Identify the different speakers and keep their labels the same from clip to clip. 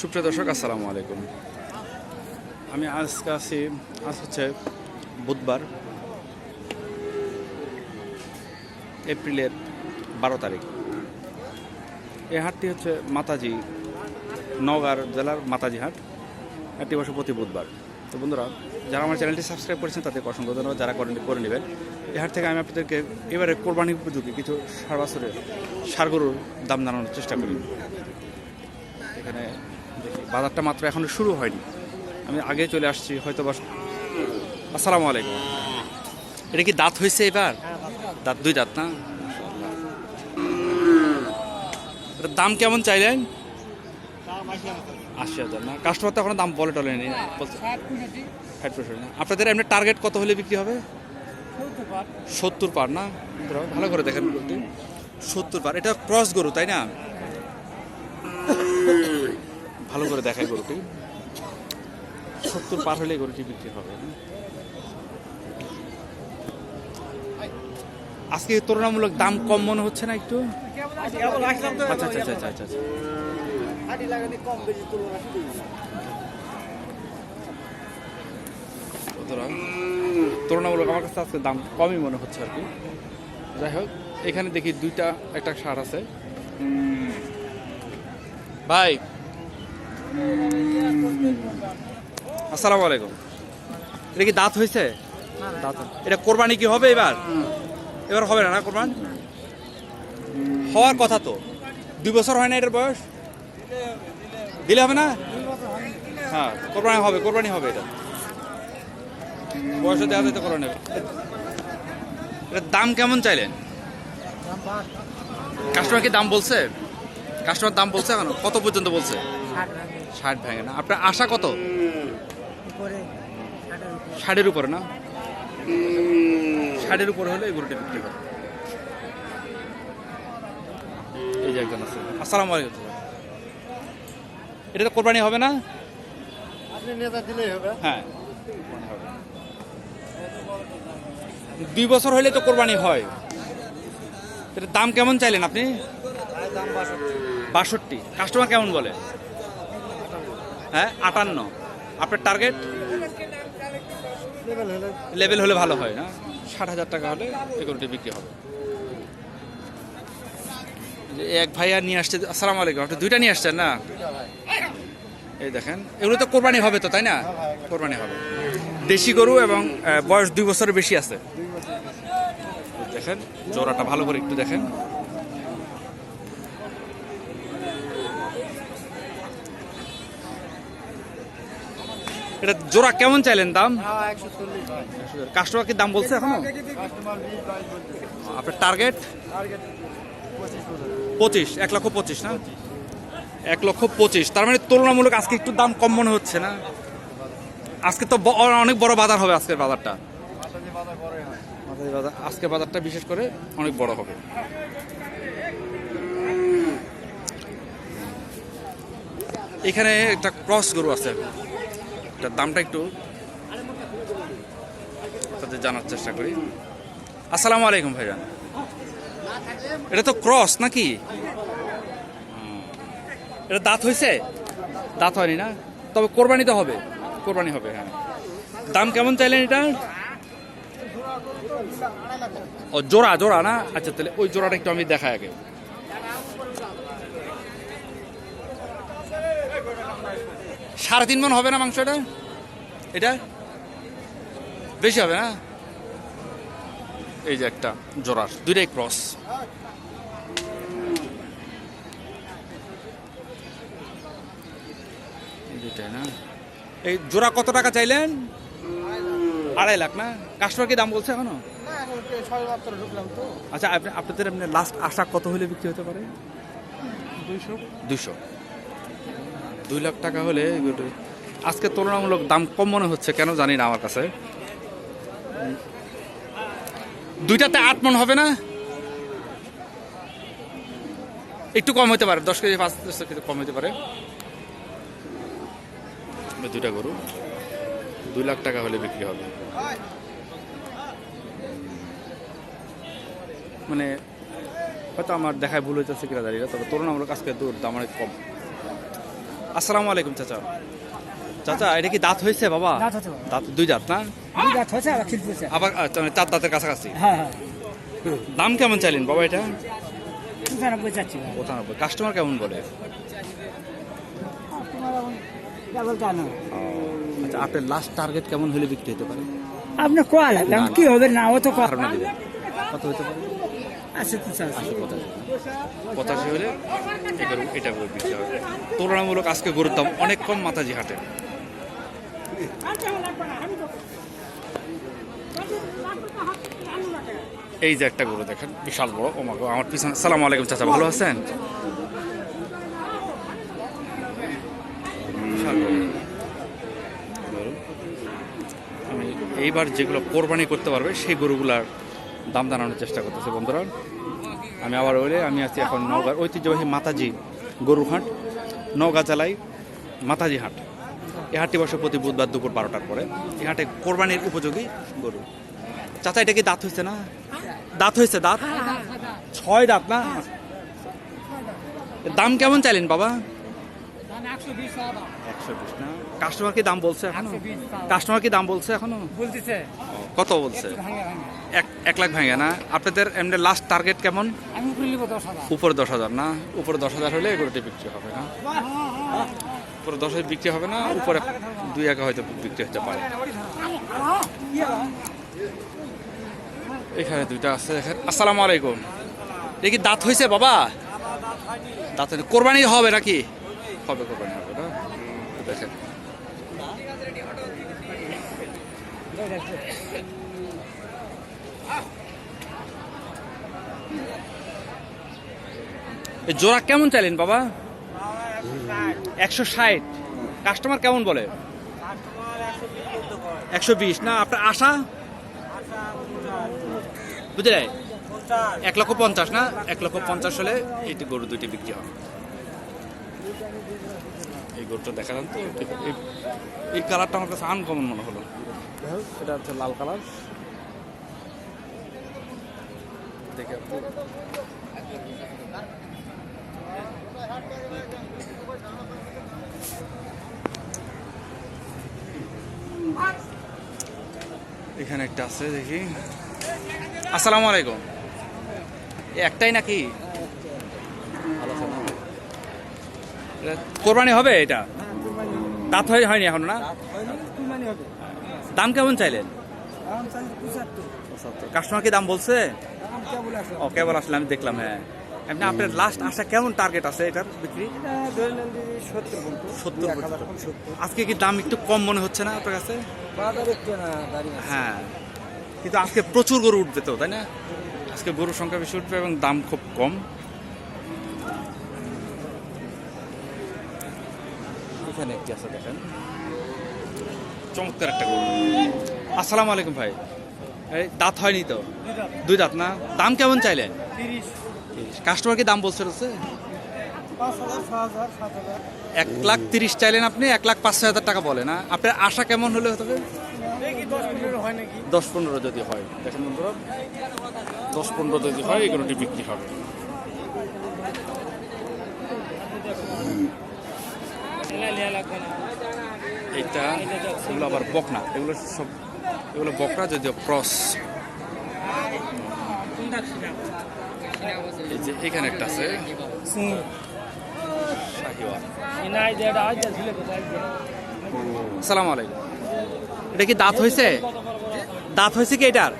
Speaker 1: সুপ্রিয় দর্শক, আসসালামু আলাইকুম। আমি আজকে আছি, আজ হচ্ছে বুধবার, এপ্রিলের বারো তারিখ। এই হাটটি হচ্ছে মাতাজি নওগাঁর জেলার মাতাজি হাট। হাটটি বসে প্রতি বুধবার। তো বন্ধুরা, যারা আমার চ্যানেলটি সাবস্ক্রাইব করেছেন তাদের অসংখ্য ধন্যবাদ, যারা করেন করে নেবেন। এই হাট থেকে আমি আপনাদেরকে এবারে কোরবানি উপযোগী কিছু সার বছরের সার গরুর দাম জানানোর চেষ্টা করি। এখানে দেখি। বাজারটা মাত্র এখনও শুরু হয়নি। আমি আগে চলে আসছি হয়তো বা আসসালামু আলাইকুম। এটা কি দাঁত হয়েছে এবার? দাঁত দুই দাঁত না? এটার দাম কেমন চাইলেন? আশি হাজার না? কাস্টমার তো এখনও দাম বলে টলে ষাট পঁয়ষট্টি না? আপনাদের এমনি টার্গেট কত হলে বিক্রি হবে? সত্তর পার। না? ভালো করে দেখেন। সত্তর পার। এটা ক্রস গরু তাই না? ভালো করে দেখায় গরুটি। সত্তর পার হলে গরুটি বিক্রি হবে আজকে তুলনামূলক দাম কম মনে হচ্ছে না একটু? আচ্ছা আচ্ছা আচ্ছা তুলনামূলক আমার কাছে আজকে দাম কমই মনে হচ্ছে আর কি। যাই হোক, এখানে দেখি দুইটা, একটা সার আছে। ভাই আসসালামু আলাইকুম। এটা কি দাঁত হয়েছে? দাঁত। এটা কোরবানি কি হবে এবার? এবার হবে না না কোরবান? হওয়ার কথা তো। দুই বছর হয় না এটার বয়স? দিলে হবে না? হ্যাঁ কোরবানি হবে কোরবানি হবে এটা। বয়সে দেওয়া যেতে করে নেবে এটার দাম কেমন চাইলেন? কাস্টমার কি দাম বলছে? কাস্টমার দাম বলছে এখন? কত পর্যন্ত বলছে? ষাট ভেঙে না। আপনার আশা কত? ষাটের উপরে। না? ষাটের উপরে হলে এই গরুটি বিক্রি করে। এই যে একজন আছে। আসসালামু আলাইকুম। এটা তো কোরবানি হবে না?
Speaker 2: আপনি নেতা দিলেই হবে।
Speaker 1: হ্যাঁ। হবে। দুই বছর হলে তো কোরবানি হয়। এটার দাম কেমন চাইলেন আপনি?
Speaker 2: বাষট্টি।
Speaker 1: বাষট্টি। কাস্টমার কেমন বলে? হ্যাঁ আটান্ন। আপনার টার্গেট
Speaker 2: লেভেল হলে
Speaker 1: ভালো হয় না? ষাট হাজার টাকা হলে এগুলোটি বিক্রি হবে। এক ভাইয়া নিয়ে আসছে আসসালামু আলাইকুম আপনি দুইটা নিয়ে আসছেন না? এই দেখেন এগুলো তো কোরবানি হবে তো তাই না? কোরবানি হবে। দেশি গরু এবং বয়স দুই বছরের বেশি আছে। দেখেন জোড়াটা ভালো করে একটু দেখেন। এটা জোড়া কেমন চাইলেন দাম?
Speaker 2: হ্যাঁ
Speaker 1: কাস্টমার কি দাম বলছে
Speaker 2: এখনও?
Speaker 1: আপনার টার্গেট
Speaker 2: পঁচিশ
Speaker 1: এক লক্ষ পঁচিশ না? এক লক্ষ পঁচিশ। তার মানে তুলনামূলক আজকে একটু দাম কম মনে হচ্ছে না? আজকে তো অনেক বড় বাজার হবে আজকের বাজারটা। আজকের বাজারটা বিশেষ করে অনেক বড় হবে। এখানে একটা ক্রস গরু আছে। এটার দামটা একটু তাদের জানার চেষ্টা করি। আসসালামু আলাইকুম ভাইজান। এটা তো ক্রস নাকি। এটা দাঁত হয়েছে? দাঁত হয়নি না? তবে কোরবানি তো হবে। কোরবানি হবে হ্যাঁ। দাম কেমন চাইলেন এটা? ও, জোড়া জোড়া না? আচ্ছা তাহলে ওই জোড়াটা একটু আমি দেখাই আগে। সাড়ে তিন মন হবে না মাংস এটা? এটা বেশি হবে না? এই যে একটা জোড়ার দুইটাই ক্রস। দুইটাই না? এই জোড়া কত টাকা চাইলেন? আড়াই লাখ না? কাস্টমার কি দাম বলছে
Speaker 2: এখনও?
Speaker 1: আচ্ছা আপনি আপনাদের এমনি লাস্ট আশা কত হলে বিক্রি হতে পারে?
Speaker 2: দুইশো।
Speaker 1: দুইশো। দুই লাখ টাকা হলে আজকে তুলনামূলক দাম কম মনে হচ্ছে কেন জানি না আমার কাছে। দুইটাতে আট মন হবে না? একটু কম হতে পারে দশ কেজি পাঁচ দশ কেজি কম হতে পারে। দুইটা গরু দুই লাখ টাকা হলে বিক্রি হবে। মানে হয়তো আমার দেখায় ভুল হইতেছে কিনা জানি না তবে তুলনামূলক আজকে দূর দাম অনেক কম। আসসালামু আলাইকুম চাচা। চাচা এটা কি দাঁত হয়েছে বাবা?
Speaker 3: দাঁত
Speaker 1: দুই দাঁত না?
Speaker 3: দুই দাঁত হয়েছে
Speaker 1: আবার মানে চার দাঁতের কাছাকাছি?
Speaker 3: হ্যাঁ হ্যাঁ।
Speaker 1: দাম কেমন চাইলেন বাবা এটা?
Speaker 3: পঁচানব্বই চাচ্ছি
Speaker 1: পঁচানব্বই। কাস্টমার কেমন বলে? আচ্ছা আপনার লাস্ট টার্গেট কেমন হলে বিক্রি হতে পারে?
Speaker 3: আপনি কোয়া লাগলাম কি হবে না ও তো
Speaker 1: কত হতে পারে? পঁচাশি। হলে এটা তুলনামূলক আজকে গরুর দাম অনেক কম মাতাজি হাটে। এই যে একটা গরু দেখেন, বিশাল বড়। ও মা আমার পিছনে সালাম আলাইকুম চাচা, ভালো আছেন? এইবার যেগুলো কোরবানি করতে পারবে, সেই গরুগুলার দাম জানানোর চেষ্টা করতেছে বন্ধুরা। আমি আবার বলে আমি আছি এখন নওগাঁর ঐতিহ্যবাহী মাতাজি গরুর হাট নওগাঁ জেলায় মাতাজি হাট। এই হাটটি বসে প্রতি বুধবার দুপুর বারোটার পরে। এই হাটে কোরবানির উপযোগী গরু। চাচা এটা কি দাঁত হয়েছে না? দাঁত হয়েছে দাঁত? ছয় দাঁত না? দাম কেমন চাইলেন বাবা? কাস্টমার কি দাম বলছে এখনও? কাস্টমার কি দাম বলছে
Speaker 3: এখনও?
Speaker 1: কত বলছে? এক এক লাখ ভাঙে না। আপনাদের এমনি লাস্ট টার্গেট কেমন?
Speaker 3: উপরে দশ হাজার
Speaker 1: না? উপরে দশ হাজার হলে এগুলোতে বিক্রি হবে না। উপরে দশ হাজার বিক্রি হবে না উপরে দুই একা হয়তো বিক্রি হতে পারে। এখানে দুইটা আছে আসসালামু আলাইকুম। দেখি দাঁত হয়েছে বাবা? দাঁত। কোরবানি হবে নাকি? হবে কোরবানি হবে না? দেখেন। জোড়া কেমন চাইলেন বাবা? একশো ষাট। কাস্টমার কেমন বলে? একশো বিশ। না, আপনার আশা? বুঝলে? এক লক্ষ পঞ্চাশ, না? এক লক্ষ পঞ্চাশ হলে এইটি গরু দুইটি বিক্রি হবে। এই গরুটা দেখা যান তো এই কালারটা আমার কাছে আনকমন মনে হলো। এটা হচ্ছে লাল কালার। দেখে এখানে একটা আছে দেখি। আসসালামু আলাইকুম। একটাই নাকি? কোরবানি হবে এটা? দাঁত হয় হয়নি এখন না? দাম কেমন চাইলেন? কাস্টমার কি দাম বলছে? ও কেবল আসলে আমি দেখলাম হ্যাঁ। এমনি আপনার লাস্ট আশা কেমন টার্গেট আছে এটার বিক্রি? সত্তর। আজকে কি দাম একটু কম মনে হচ্ছে না আপনার কাছে? হ্যাঁ। কিন্তু আজকে প্রচুর গরু উঠবে তো তাই না? আজকে গরুর সংখ্যা বেশি উঠবে এবং দাম খুব কম। এখানে একটি আছে দেখেন। চমৎকার একটা গরু। আসসালামু আলাইকুম ভাই। দাঁত হয়নি তো? দুই দাঁত না? দাম কেমন চাইলেন? কাস্টমার কি দাম বলছে হচ্ছে? এক লাখ তিরিশ চাইলেন আপনি, এক লাখ পাঁচশো হাজার টাকা বলে না? আপনার আশা কেমন হলে হতে দশ পনেরো যদি হয়। দেখেন বন্ধুরা, দশ পনেরো যদি হয় এগুলোটি বিক্রি হবে। এটা এগুলো আবার বকনা। এগুলো সব এগুলো বকরা যদিও ক্রস। এখানে একটা আছে। সালাম আলাইকুম। এটা কি দাঁত হয়েছে? দাঁত হয়েছে কি এটার?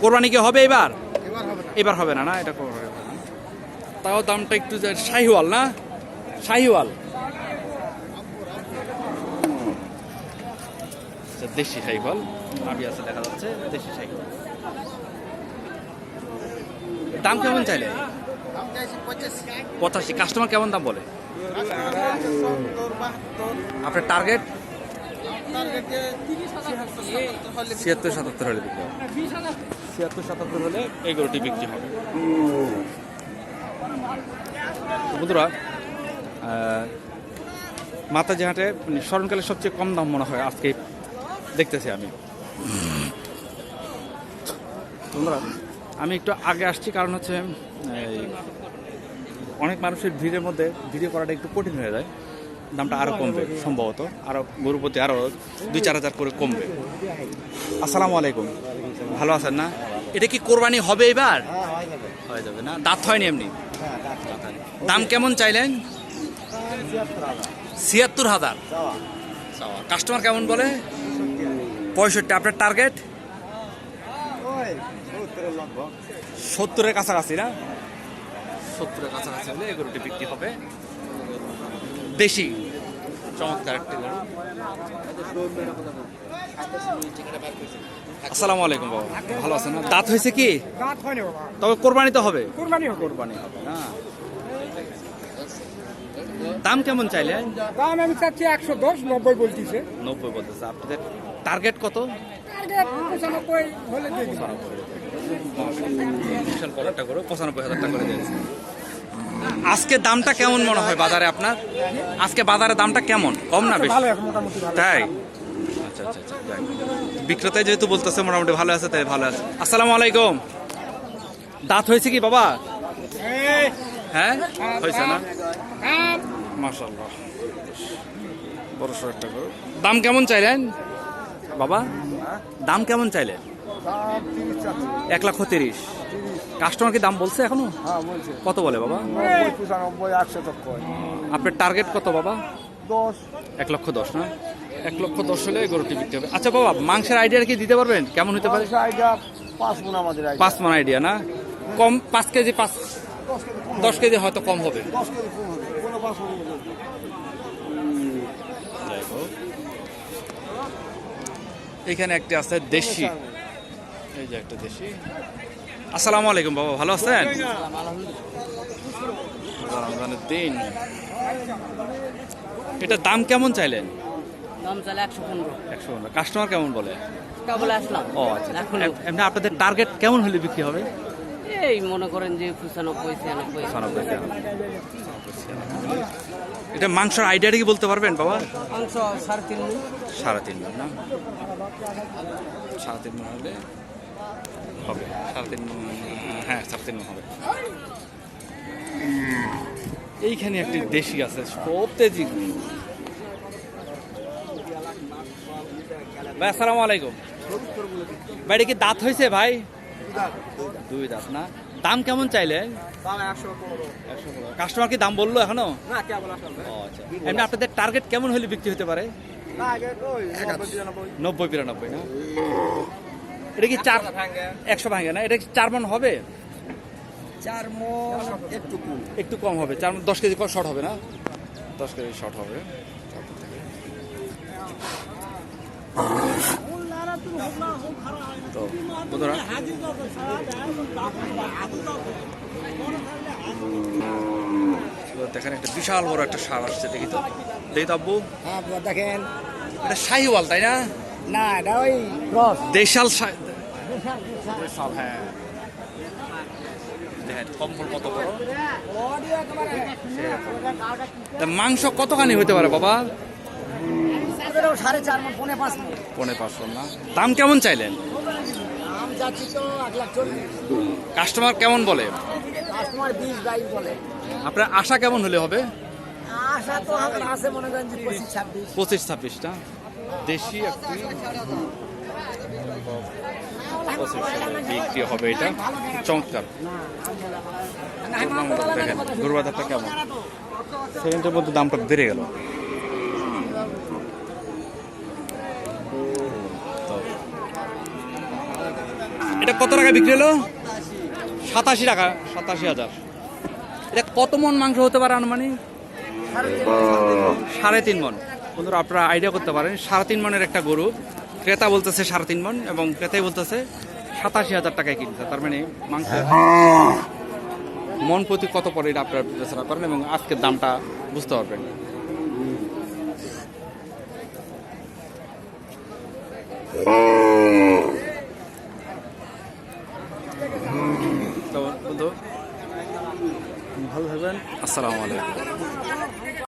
Speaker 1: কোরবানি কি হবে এবার? এবার হবে না না, এটা। তাও দামটা একটু শাহিওয়াল না? শাহিওয়াল। আচ্ছা, দেশি শাহিওয়াল নাবি আছে দেখা যাচ্ছে দেশি শাহিওয়াল দাম কেমন চাইলে? পঁচাশি। কাস্টমার কেমন দাম বলে? আপনার টার্গেট ছিয়াত্তর সাতাত্তর হলে বিক্রি হবে। ছিয়াত্তর সাতাত্তর হলে এই গরুটি বিক্রি হবে। বন্ধুরা মাতাজি হাটে মানে স্মরণকালে সবচেয়ে কম দাম মনে হয় আজকে দেখতেছি আমি। বন্ধুরা আমি একটু আগে আসছি কারণ হচ্ছে এই, অনেক মানুষের ভিড়ের মধ্যে ভিডিও করাটা একটু কঠিন হয়ে যায়। দামটা আরও কমবে সম্ভবত। আরও গরুর প্রতি আরও দুই চার হাজার করে কমবে। আসসালামু আলাইকুম। ভালো আছেন না? এটা কি কোরবানি হবে এবার?
Speaker 2: হ্যাঁ যাবে
Speaker 1: না? দাঁত হয়নি এমনি? দাম কেমন চাইলেন?
Speaker 2: ছিয়াত্তর হাজার।
Speaker 1: কাস্টমার কেমন বলে? পঁয়ষট্টি আপনার টার্গেট
Speaker 2: সত্তরের
Speaker 1: কাছাকাছি না? সত্তরের কাছাকাছি হলে এই গরুটি বিক্রি হবে। দেশি? চমৎকার একটি গরু। আসসালামু আলাইকুম বাবা। ভালো আছেন দাঁত হয়েছে কি?
Speaker 3: দাঁত হয় বাবা।
Speaker 1: তবে কোরবানি তো হবে।
Speaker 3: কোরবানি হবে।
Speaker 1: কোরবানি হবে না। দাম কেমন চাইলেন?
Speaker 3: দাম আমি চাচ্ছি একশো দশ নব্বই বলতেছে।
Speaker 1: নব্বই বলতেছে। আপনাদের টার্গেট কত?
Speaker 3: পঁচানব্বই
Speaker 1: হাজার টাকা করে দিয়েছে আজকে দামটা কেমন মনে হয় বাজারে আপনার? আজকে বাজারে দামটা কেমন? কম না বেশি?
Speaker 3: মোটামুটি ভালো।
Speaker 1: তাই? আচ্ছা আচ্ছা আচ্ছা। বিক্রেতায় যেহেতু বলতেছে মোটামুটি ভালো আছে তাই ভালো আছে। আসসালামু আলাইকুম। দাঁত হয়েছে কি বাবা? হ্যাঁ? হয়েছে না? মাশাল্লাহ বড় একটা দাম কেমন চাইলেন? বাবা দাম কেমন চাইলেন?
Speaker 2: চাচ্ছি।
Speaker 1: এক লক্ষ তিরিশ। কাস্টমার কি দাম বলছে এখনও?
Speaker 2: হ্যাঁ
Speaker 1: কত বলে বাবা? আপনার টার্গেট কত বাবা?
Speaker 2: দশ।
Speaker 1: এক লক্ষ দশ না? এক লক্ষ দশ হলে গরুটি বিক্রি হবে? আচ্ছা বাবা মাংসের আইডিয়া কি দিতে পারবেন? কেমন হতে পারে?
Speaker 2: পাঁচ
Speaker 1: মান আইডিয়া না? কম পাঁচ কেজি পাঁচ
Speaker 2: দশ কেজি
Speaker 1: হয়তো কম হবে
Speaker 2: দশ কেজি কম হবে কোনো পাঁচ গুণ হবে।
Speaker 1: যাই হোক এখানে একটি আছে দেশি। এই যে একটা দেশি। আসসালামু আলাইকুম বাবা ভালো আছেন? রমজানের দিন। এটা দাম কেমন চাইলেন?
Speaker 4: দাম চালে একশো পনেরো।
Speaker 1: একশো কাস্টমার কেমন বলে?
Speaker 4: তা বলে আসলাম।
Speaker 1: ও আচ্ছা
Speaker 4: এখন
Speaker 1: এমনি আপনাদের টার্গেট কেমন হলে বিক্রি হবে?
Speaker 4: এই মনে করেন যে পঁচানব্বই ছিয়ানব্বই।
Speaker 1: পঁচানব্বই টাকা। এটা মাংসের আইডিয়াটা কি বলতে পারবেন বাবা?
Speaker 4: মাংস সাড়ে তিন।
Speaker 1: সাড়ে তিন মণ না? সাড়ে তিন মণ হলে হবে। সাড়ে তিন হ্যাঁ সাড়ে তিন মণ হবে। এইখানে একটি দেশি আছে সব তেজি ভাই আসসালামু আলাইকুম। বাড়ি কি দাঁত হয়েছে ভাই? দুই দাঁত না? দাম কেমন চাইলে? কাস্টমার কি দাম বলল এখনও? আচ্ছা। এমনি আপনাদের টার্গেট কেমন হলে বিক্রি হতে পারে?
Speaker 2: না, নব্বই,
Speaker 1: বিরানব্বই না? এটা কি চার একশো ভাঙে। না? এটা কি চার মন হবে?
Speaker 2: চার মণ একটু কম।
Speaker 1: একটু কম হবে। চার মণ- দশ কেজি শর্ট হবে না? দশ কেজি শর্ট হবে। তো বন্ধুরা। দেখেন একটা বিশাল বড় একটা সার আসছে দেখি তো। দেখি তো আব্বু।
Speaker 3: হ্যাঁ দেখেন।
Speaker 1: এটা শাহিওয়াল তাই না?
Speaker 3: না এটা ওই
Speaker 1: দেশাল দেশাল হ্যাঁ। দেখেন কম্বল কত বড়। মাংস কতখানি হতে পারে বাবা?
Speaker 3: সাড়ে চার মন পৌনে পাঁচ
Speaker 1: পনে পাঁচশো না। দাম কেমন চাইলেন?
Speaker 3: যাচ্ছি তো এক লাখ চল্লিশ
Speaker 1: কাস্টমার কেমন বলে
Speaker 3: কাস্টমার বিশ বাইশ বলে
Speaker 1: আপনার আশা কেমন হলে হবে
Speaker 3: আশা তো আমার আছে মনে করেন যে পঁচিশ ছাব্বিশ
Speaker 1: পঁচিশ ছাব্বিশটা দেশি একটি বিক্রি হবে এটা চমৎকার দেখেন কেমন সেকেন্ডের মধ্যে দামটা বেড়ে গেল এটা কত টাকা বিক্রি হলো? সাতাশি টাকা, সাতাশি হাজার। এটা কত মন মাংস হতে পারে আনুমানিক? সাড়ে তিন মন। বন্ধুরা, আপনারা আইডিয়া করতে পারেন, সাড়ে তিন মনের একটা গরু। ক্রেতা বলতেছে সাড়ে তিন মন এবং ক্রেতাই বলতেছে সাতাশি হাজার টাকায় কিনছে। তার মানে মাংস মন প্রতি কত পরে এটা আপনারা বিবেচনা করেন এবং আজকের দামটা বুঝতে পারবেন। তো আসসালামু আলাইকুম।